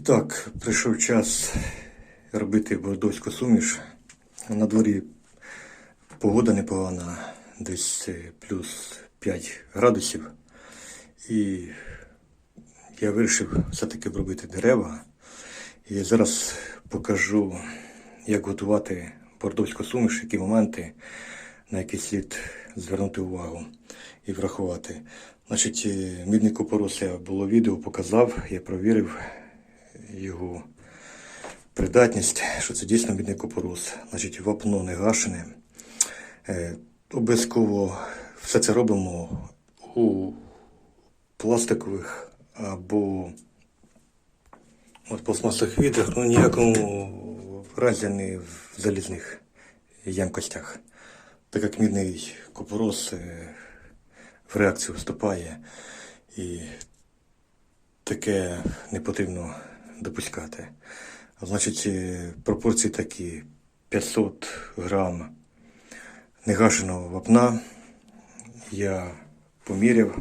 І так, прийшов час робити бордовську суміш. На дворі погода непогана, десь плюс 5 градусів. І я вирішив все-таки обробити дерева. І зараз покажу, як готувати бордовську суміш, які моменти, на які слід звернути увагу і врахувати. Значить, е, мідний купорос я було відео показав, я провірив його придатність, що це дійсно мідний купорос. Значить, вапно не гашене. Е, обов'язково все це робимо у пластикових або от пластмасових відрах, ну ніякому разі не в залізних ємкостях. Так як мідний купорос е, в реакцію вступає і таке не потрібно допускати. Значить, е, пропорції такі 500 грам негашеного вапна я поміряв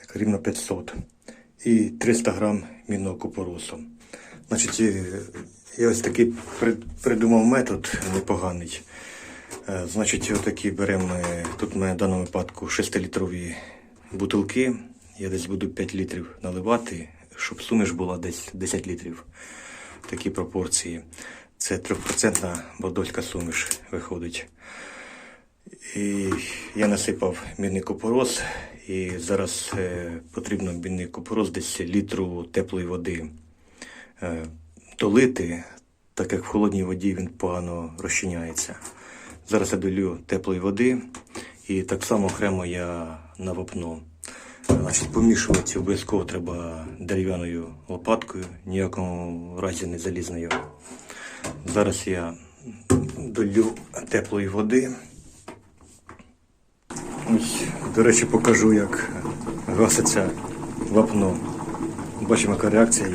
як рівно 500 і 300 грам мінного купоросу. Значить, е, я ось такий придумав метод непоганий. Е, Значить, отакі беремо, тут мене в даному випадку 6-літрові бутилки. Я десь буду 5 літрів наливати, щоб суміш була десь 10 літрів. Такі пропорції. Це 3% бордоська суміш виходить. І я насипав мідний купорос, і зараз е, потрібно мідний купорос десь літру теплої води е, долити, так як в холодній воді він погано розчиняється. Зараз я долю теплої води і так само окремо я на вапно. Значить, помішувати обов'язково треба дерев'яною лопаткою, ніякому разі не залізною. Зараз я долю теплої води. Ось, до речі, покажу, як гаситься вапно. Бачимо, яка реакція.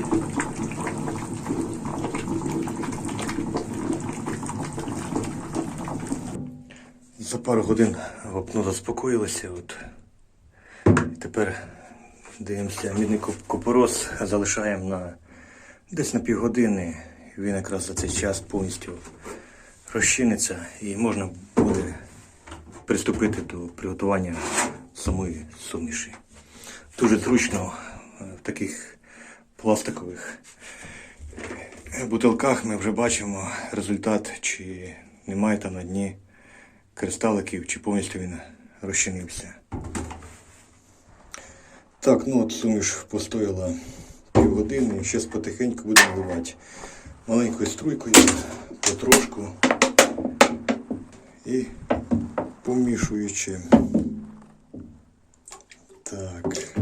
За пару годин вапно заспокоїлося. От. Тепер дивимося, мідний куп- купорос залишаємо на десь на півгодини. Він якраз за цей час повністю розчиниться і можна буде приступити до приготування самої суміші. Дуже зручно е, в таких пластикових е, бутилках ми вже бачимо результат, чи немає там на дні кристаликів, чи повністю він розчинився. Так, ну от суміш постояла півгодини, зараз потихеньку будемо вливати маленькою струйкою, потрошку і помішуючи. Так.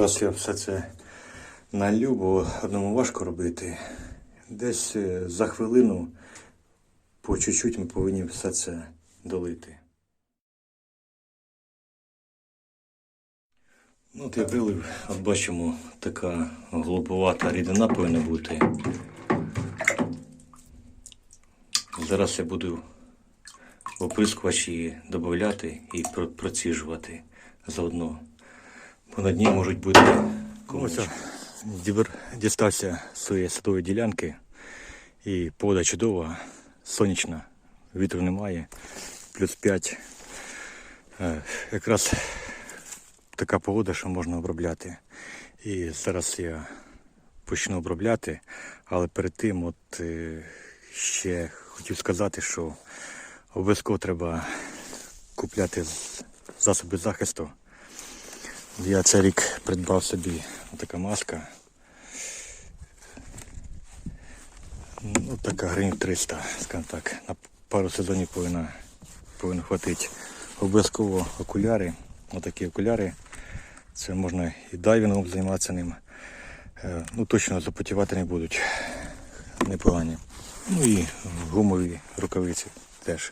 Ну, Зараз я все це налю, бо одному важко робити. Десь е, за хвилину по чуть-чуть ми повинні все це долити. Ну, от я вилив, от бачимо, така глуповата рідина повинна бути. Зараз я буду оприскувач її додати і про- проціжувати заодно. Бо на дні можуть бути. Дібер дістався з своєї садової ділянки і погода чудова, сонячна, вітру немає, плюс 5. Е, Якраз така погода, що можна обробляти. І зараз я почну обробляти, але перед тим от е, ще хотів сказати, що обов'язково треба купляти засоби захисту. Я цей рік придбав собі така маска. Ну, така гривень 300, скажімо так. На пару сезонів повинна, повинно хватити. Обов'язково окуляри. Отакі окуляри. Це можна і дайвінгом займатися ним. Е, Ну, точно запотівати не будуть. Непогані. Ну і гумові рукавиці теж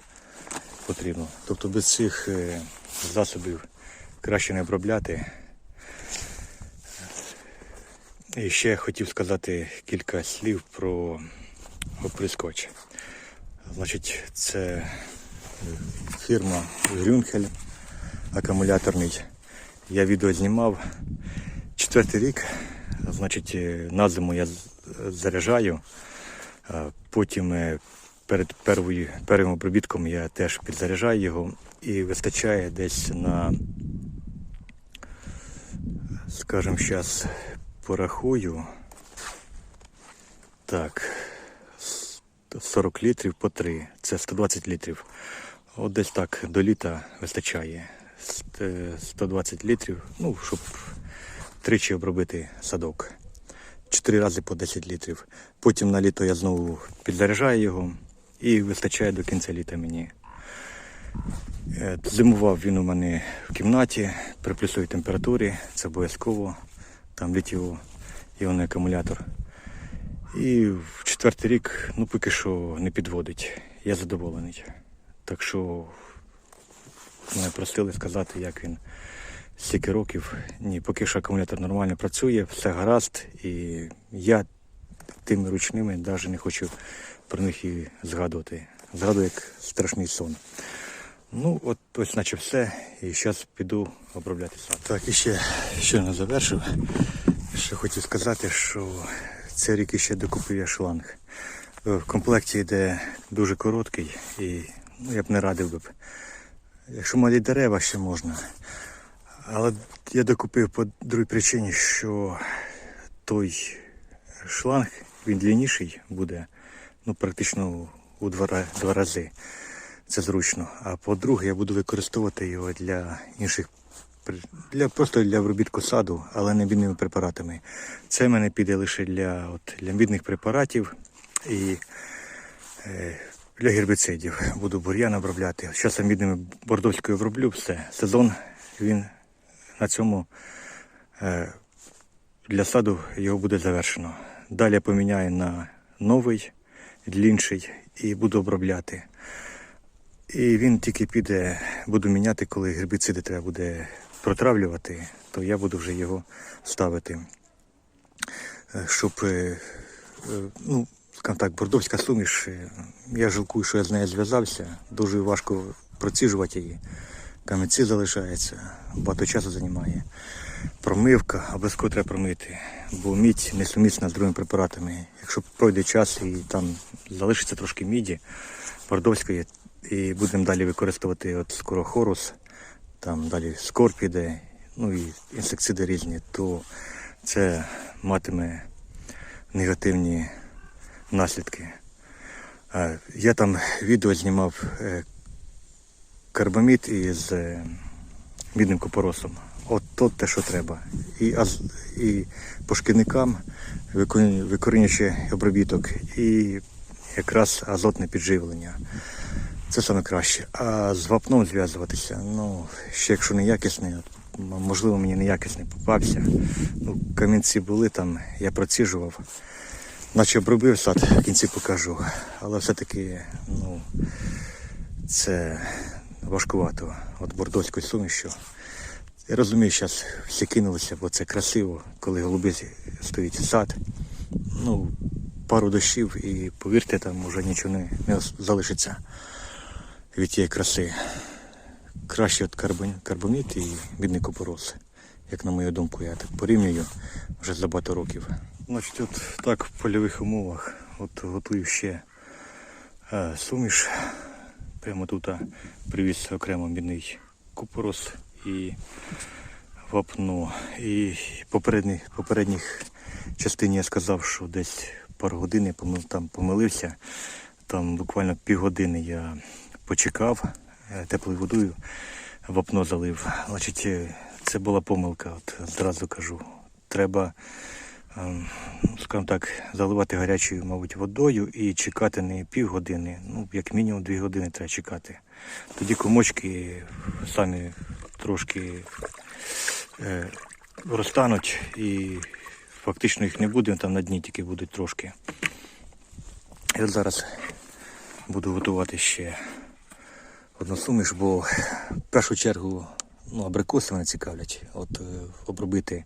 потрібно. Тобто без цих е, засобів краще не обробляти. І ще хотів сказати кілька слів про оприскувач. Значить, це фірма Грюнхель акумуляторний. Я відео знімав четвертий рік. Значить, е, на зиму я заряджаю. Потім е, перед первою, первим обробітком я теж підзаряджаю його і вистачає десь на, скажімо, зараз порахую. Так, 40 літрів по 3. Це 120 літрів. От десь так до літа вистачає. Е, 120 літрів, ну, щоб тричі обробити садок. Чотири рази по 10 літрів. Потім на літо я знову підзаряджаю його і вистачає до кінця літа мені. Е, Зимував він у мене в кімнаті при плюсовій температурі. Це обов'язково. Там літів іонний акумулятор. І в четвертий рік, ну поки що не підводить. Я задоволений. Так що мене просили сказати, як він стільки років. Ні, поки що акумулятор нормально працює, все гаразд. І я тими ручними навіть не хочу про них і згадувати. Згадую як страшний сон. Ну, от ось наче все. І зараз піду обробляти сад. Так, і ще щойно завершив. Ще хотів сказати, що цей рік іще докупив я шланг. Е, В комплекті йде дуже короткий і ну, я б не радив би. Якщо малі дерева ще можна. Але я докупив по другій причині, що той шланг він длинніший буде, ну практично у два, два рази. Це зручно. А по-друге, я буду використовувати його для інших для просто для обробітку саду, але не мідними препаратами. Це мене піде лише для, от, для мідних препаратів і е, для гербіцидів. Буду бур'ян обробляти. Зараз мідними бордовською оброблю все. Сезон він на цьому е, для саду його буде завершено. Далі поміняю на новий, длінший і буду обробляти. І він тільки піде, буду міняти, коли гербіциди треба буде протравлювати, то я буду вже його ставити. Е, Щоб, е, е, ну, скажімо так, бордовська суміш, я жалкую, що я з нею зв'язався. Дуже важко проціжувати її. Камінці залишаються, багато часу займає. Промивка, обов'язково треба промити, бо мідь несумісна з другими препаратами. Якщо пройде час і там залишиться трошки міді бордовської, і будемо далі використовувати от скоро хорус, там далі скорп іде, ну і інсектициди різні, то це матиме негативні наслідки. Я там відео знімав е, карбамід із е, мідним купоросом. От то те, що треба. І, аз, і по шкідникам викорінюючи обробіток, і якраз азотне підживлення. Це саме краще. А з вапном зв'язуватися, ну, ще якщо не якісний, можливо, мені неякісний попався. Ну, камінці були там, я проціжував. Наче обробив сад, в кінці покажу. Але все-таки, ну, це важкувато. От бордоською сумішю. Я розумію, зараз всі кинулися, бо це красиво, коли голуби стоїть сад. Ну, пару дощів і повірте, там вже нічого не, не залишиться від тієї краси. Краще от карбон, карбоміт і мідний купорос. Як на мою думку, я так порівнюю вже за багато років. Значить, от так в польових умовах от готую ще е, суміш. Прямо тут привіз окремо мідний купорос і вапно. І попередній, попередніх частині я сказав, що десь пару годин я там помилився. Там буквально півгодини я почекав е, теплою водою, вапно залив. Значить, е, це була помилка, от зразу кажу. Треба, ем, скажімо так, заливати гарячою, мабуть, водою і чекати не півгодини, ну, як мінімум дві години треба чекати. Тоді комочки самі трошки е, розтануть і фактично їх не буде, там на дні тільки будуть трошки. От зараз буду готувати ще одну суміш, бо в першу чергу ну, абрикоси мене цікавлять. От е, обробити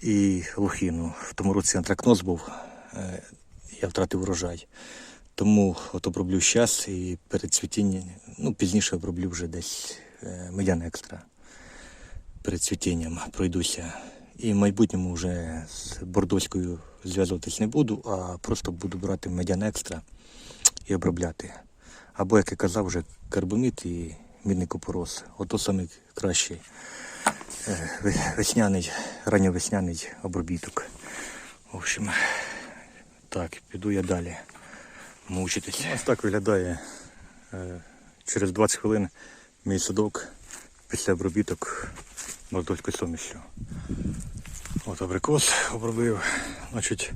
і лохину. В тому році антракноз був, е, я втратив урожай. Тому от оброблю зараз і перед цвітінням, ну пізніше оброблю вже десь е, медян екстра. Перед цвітінням пройдуся. І в майбутньому вже з бордоською зв'язуватись не буду, а просто буду брати медян екстра і обробляти. Або, як я казав, вже карбомід і мідний купорос. Ото самий кращий е, весняний, ранньовесняний обробіток. В общем, так, піду я далі мучитись. Ось так виглядає е, через 20 хвилин мій садок після обробіток мордовською сумішю. От абрикос обробив. Значить,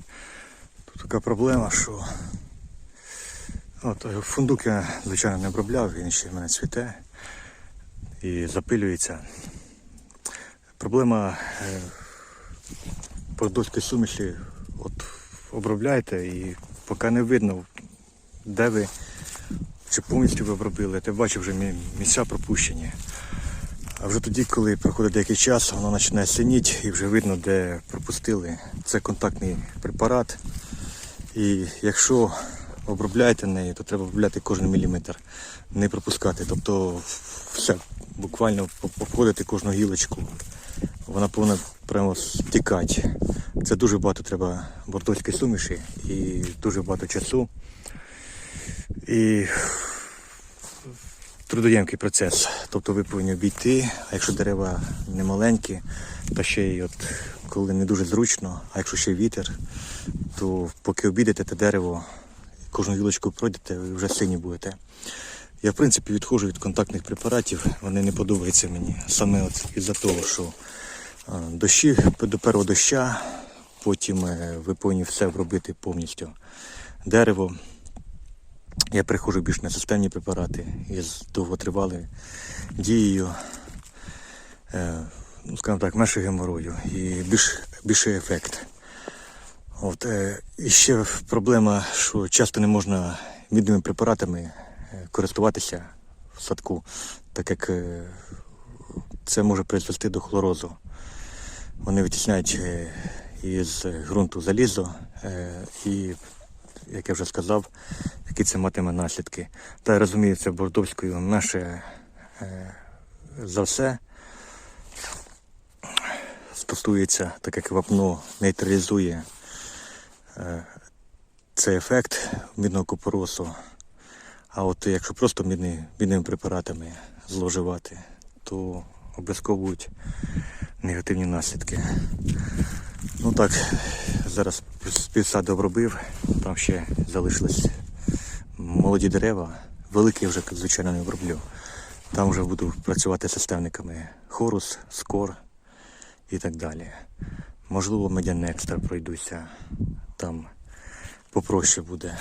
тут така проблема, що от, е, фундук я, звичайно, не обробляв, він ще в мене цвіте і запилюється. Проблема е, продольської суміші, от обробляйте і поки не видно, де ви чи повністю ви обробили, ти бачив вже місця пропущені. А вже тоді, коли проходить деякий час, воно починає синіти і вже видно, де пропустили. Це контактний препарат. І якщо обробляєте нею, то треба обробляти кожен міліметр, не пропускати. Тобто все, буквально обходити кожну гілочку. Вона повинна прямо стікати. Це дуже багато треба бордоської суміші і дуже багато часу. І трудоємкий процес. Тобто ви повинні обійти, а якщо дерева не маленькі, то ще й от коли не дуже зручно, а якщо ще вітер, то поки обійдете те дерево, кожну гілочку пройдете, ви вже сині будете. Я, в принципі, відходжу від контактних препаратів, вони не подобаються мені. Саме от із-за того, що дощі до першого доща, потім е, ви повинні все обробити повністю. Дерево, я приходжу більш на системні препарати із довготривалою дією, е, ну, скажімо так, менше геморою і більш, більший ефект. От, е, і ще проблема, що часто не можна мідними препаратами е, користуватися в садку, так як е, це може призвести до хлорозу. Вони витісняють із ґрунту залізо і, як я вже сказав, які це матиме наслідки. Та розумію, це бордовською наше за все стосується, так як вапно нейтралізує е, цей ефект мідного купоросу. А от якщо просто мідними препаратами зловживати, то обов'язково будуть негативні наслідки. Ну так, зараз півсаду обробив, там ще залишились молоді дерева, великі вже, звичайно, не оброблю. Там вже буду працювати з системниками Хорус, Скор і так далі. Можливо, медяний екстра пройдуся, там попроще буде.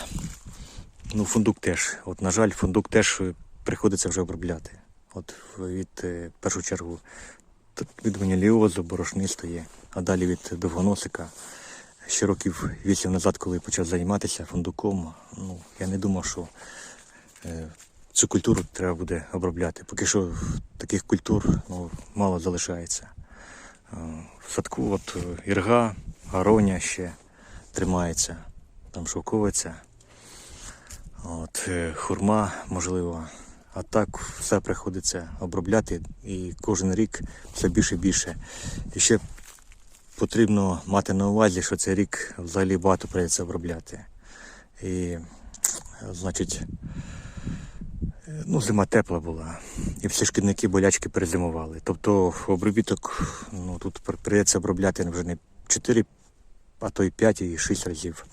Ну, фундук теж. От, на жаль, фундук теж приходиться вже обробляти. От від е, першу чергу від маніліозу, борошнистої, а далі від довгоносика. Ще років вісім назад, коли почав займатися фундуком, ну, я не думав, що е, цю культуру треба буде обробляти. Поки що таких культур ну, мало залишається. Е, В садку от е, ірга, ароня ще тримається, там шовковиця, от, е, хурма, можливо. А так все приходиться обробляти і кожен рік все більше і більше. І ще потрібно мати на увазі, що цей рік взагалі багато прийдеться обробляти. І, значить, ну, зима тепла була, і всі шкідники болячки перезимували. Тобто обробіток ну, тут при- прийдеться обробляти вже не 4, а то й 5 і 6 разів.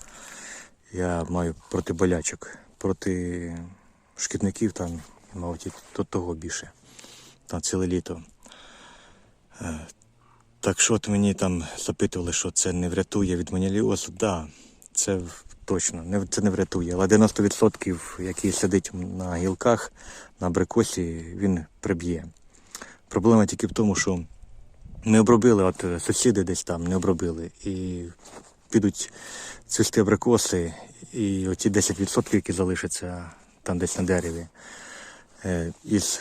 Я маю проти болячок, проти шкідників там, мабуть, до того більше. Там ціле літо. Е, Так що от мені там запитували, що це не врятує від маніліозу. Да, це точно, не, це не врятує. Але 90% який сидить на гілках, на абрикосі, він приб'є. Проблема тільки в тому, що не обробили, от е, сусіди десь там не обробили. І підуть цвісти абрикоси, і оті 10%, які залишаться там десь на дереві, е, із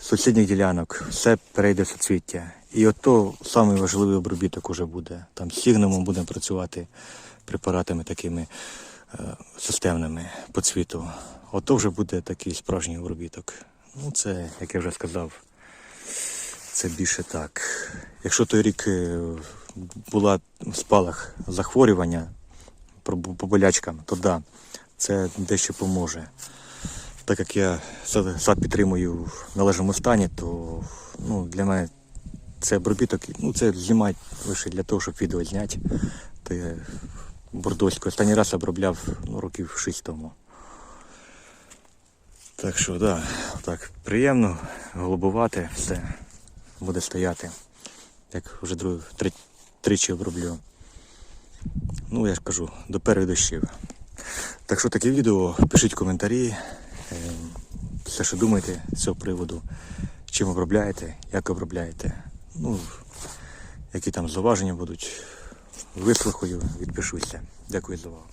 сусідніх ділянок все перейде в соцвіття. І ото самий важливий обробіток уже буде. Там з сігнемом будемо працювати препаратами такими е, системними по цвіту. Ото вже буде такий справжній обробіток. Ну, це, як я вже сказав, це більше так. Якщо той рік е, була в спалах захворювання по болячкам, то да, це дещо поможе. Так як я сад, підтримую в належному стані, то ну, для мене це обробіток, ну це знімати лише для того, щоб відео зняти. Бордоську останній раз обробляв ну, років 6 тому. Так що, да, так, приємно, голубувати, все буде стояти. Як вже друг, три, тричі оброблю. Ну, я ж кажу, до перших дощів. Так що таке відео, пишіть коментарі, е, все, що думаєте з цього приводу, чим обробляєте, як обробляєте. Ну, які там зауваження будуть. Вислухаю, відпишуся. Дякую за увагу.